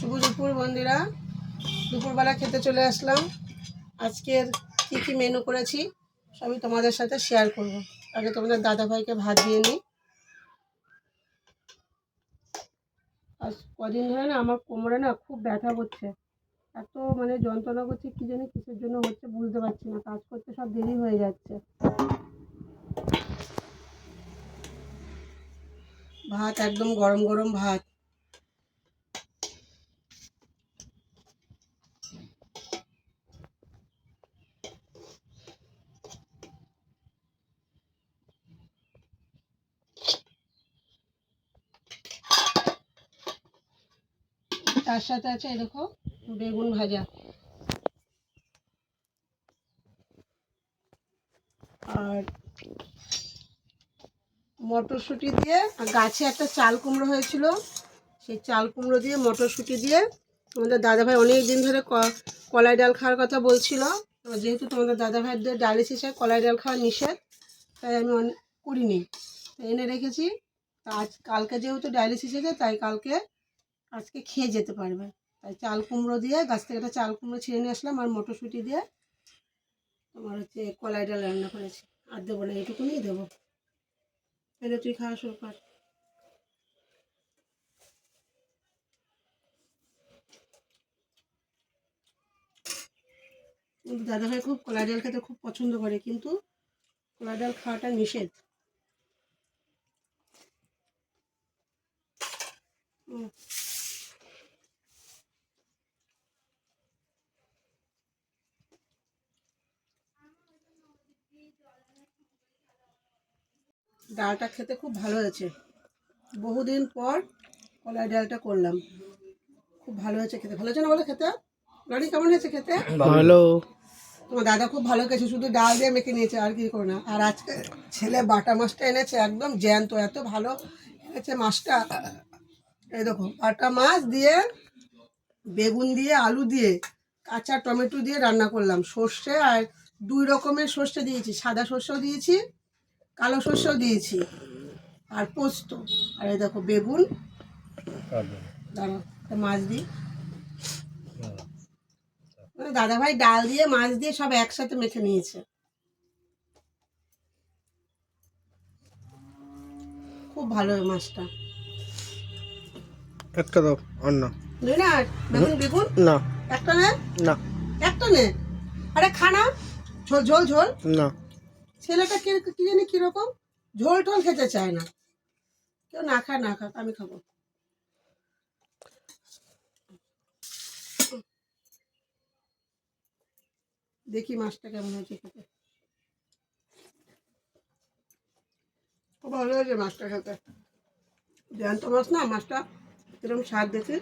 শুভ দুপুর বন্ধুরা। দুপুরবেলা খেতে চলে আসলাম। আজকের কী কী মেনু করেছি, সবই তোমাদের সাথে শেয়ার করব। আগে তোমাদের দাদাভাইকে ভাত দিয়ে নিই। আজ কদিন ধরে না আমার কোমরে না খুব ব্যথা করছে। এত মানে যন্ত্রণা করছে, কী জানি কিসের জন্য হচ্ছে বুঝতে পারছি না। কাজ করতে সব দেরি হয়ে যাচ্ছে। ভাত একদম গরম গরম ভাত। তার সাথে আছে দেখো বেগুন ভাজা। আর মটরশুঁটি দিয়ে গাছে একটা চাল কুমড়ো হয়েছিল। সেই চাল কুমড়ো দিয়ে, মটরশুঁটি দিয়ে তোমাদের দাদাভাই অনেক দিন ধরে কলাই ডাল খাওয়ার কথা বলছিল। যেহেতু তোমাদের দাদাভাইদের ডায়ালিসিসে কলাই ডাল খাওয়া নিষেধ, তাই আমি করিনি। এনে রেখেছি। আজ কালকে যেহেতু ডায়ালিসিস আছে তাই কালকে আজকে খেয়ে যেতে পারবে। তাই চাল কুমড়ো দিয়ে গাছ থেকে একটা চাল কুমড়ো ছিঁড়ে নিয়ে আসলাম আর মটরশুঁটি দিয়ে তোমার হচ্ছে কলাই ডাল রান্না করেছি। আর দেবো না এইটুকুনি দেবো। এনে তুই খাওয়া শুরু কর। কিন্তু দাদাভাই খুব কলাই ডাল খেতে খুব পছন্দ করে, কিন্তু কলাই ডাল খাওয়াটা নিষেধ। হুম। ডালটা খেতে খুব ভালো হয়েছে। বহুদিন পর কলাই ডালটা করলাম। খুব ভালো হয়েছে খেতে। ভালো হয়েছে না বলো খেতে? রানি কেমন হয়েছে খেতে? ভালো। তোমার দাদা খুব ভালো খেয়েছে শুধু ডাল দিয়ে মেখে নিয়েছে আর কি করে না। আর আজকে ছেলে বাটা মাছটা এনেছে একদম জ্যান্ত এত ভালো এনেছে মাছটা। এই দেখো বাটা মাছ দিয়ে বেগুন দিয়ে আলু দিয়ে কাঁচা টমেটো দিয়ে রান্না করলাম সর্ষে আর দুই রকমের সর্ষে দিয়েছি। সাদা সর্ষেও দিয়েছি কালো সর্ষেও দিয়েছি। আর পোস্ত। আর এই দেখো বেগুন। দাঁড়াও মাছ দিই। মানে দাদাভাই ডাল দিয়ে মাছ দিয়ে সব একসাথে মেখে নিয়েছে। খুব ভালো মাছটা। একটা দাও আর না। দুই না বেগুন বেগুন? না। একটা নে? না। একটা নে? আরে খানা ঝোল ঝোল ঝোল? না। ছেলেটা কি কি জানি কীরকম? ঝোল টোল খেতে চায় না। কেউ না খায় না খাক আমি খাব। দেখি মাছটা কেমন হয়েছে খেতে। ভালো হয়েছে মাছটা খেতে। জ্যান্ত মাছ না মাছটা কীরকম স্বাদ দেখি।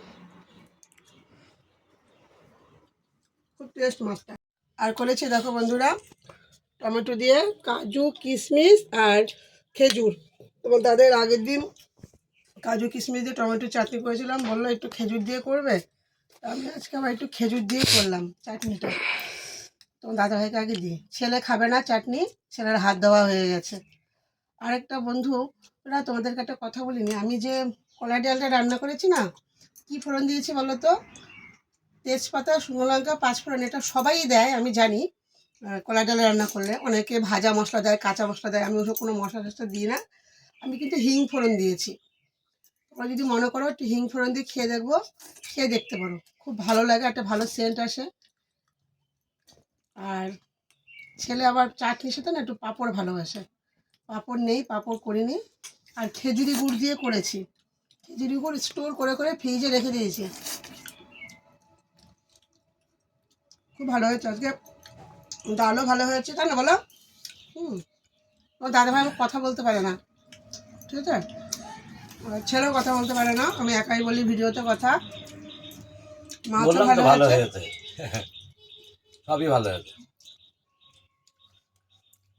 খুব টেস্ট মাছটা। আর করেছি, দেখো বন্ধুরা, টমেটো দিয়ে কাজু, কিশমিশ আর খেজুর। তোমার দাদের আগের দিন কাজু, কিশমিশ দিয়ে টমেটো চাটনি করেছিলাম, বলল একটু খেজুর দিয়ে করবে। তা আমি আজকে আবার একটু খেজুর দিয়ে করলাম চাটনিটা। তোমার দাদা ভাইকে আগে দিই ছেলে খাবে না চাটনি, ছেলের হাত দেওয়া হয়ে গেছে। আরেকটা বন্ধু, ওরা তোমাদেরকে একটা কথা বলিনি, আমি যে কলাই ডালটা রান্না করেছি না, কি ফোড়ন দিয়েছি বলো তো? তেজপাতা, শুকনো লঙ্কা, পাঁচফোড়ন এটা সবাই দেয়, আমি জানি। কলা ডালে রান্না করলে অনেকে ভাজা মশলা দেয়, কাঁচা মশলা দেয়, আমি ওসব কোনো মশলা টশলা দিই না। আমি কিন্তু হিং ফোড়ন দিয়েছি। তোমরা যদি মনে করো একটু হিং ফোড়ন দিয়ে খেয়ে দেখব, খেয়ে দেখতে পারো। খুব ভালো লাগে, একটা ভালো সেন্ট আসে। আর ছেলে আবার চাটনির সাথে না একটু পাঁপড় ভালোবাসে। পাঁপড় নেই, পাঁপড় করিনি। আর খেজুরি গুড় দিয়ে করেছি। খেজুরি গুড় স্টোর করে করে ফ্রিজে রেখে দিয়েছি। খুব ভালো হয়েছে আজকে। ডালও ভালো হয়েছে তাই না বলো? হুম। আমার দাদাভাই কথা বলতে পারে না। ঠিক আছে? ছেলেও কথা বলতে পারে না আমি একাই বলি ভিডিওতে কথা। মাছও ভালো হয়েছে। সবই ভালো হয়েছে।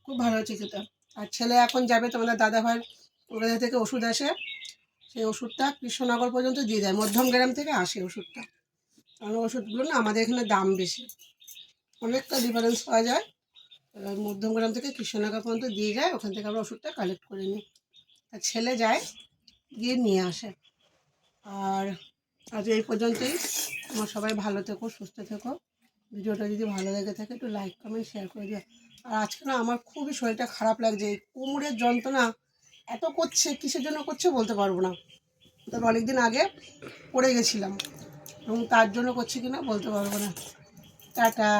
খুব ভালো হয়েছে খেতে। আর ছেলে এখন যাবে তোমাদের দাদাভাই কলকাতা থেকে ওষুধ আসে। সেই ওষুধটা কৃষ্ণনগর পর্যন্ত দিয়ে দেয় মধ্যম গ্রাম থেকে আসে ওষুধটা। কারণ ওষুধগুলো না আমাদের এখানে দাম বেশি। অনেকটা ডিফারেন্স পাওয়া যায়। মধ্যমগ্রাম থেকে কৃষ্ণনগর পর্যন্ত দিয়ে যায়, ওখান থেকে আমরা ওষুধটা কালেক্ট করে নিই। আর ছেলে যায়, গিয়ে নিয়ে আসে। আর আজ এই পর্যন্তই। তোমার সবাই ভালো থেকো, সুস্থ থেকো। ভিডিওটা যদি ভালো লেগে থাকে, একটু লাইক কমেন্ট শেয়ার করে দিও। আর আজকে না আমার খুবই শরীরটা খারাপ লাগছে। এই কোমরের যন্ত্রণা এত করছে, কিসের জন্য করছে বলতে পারব না। তবে অনেকদিন আগে পড়ে গেছিলাম। এবং তার জন্য করছে কিনা বলতে পারব না। টাটা।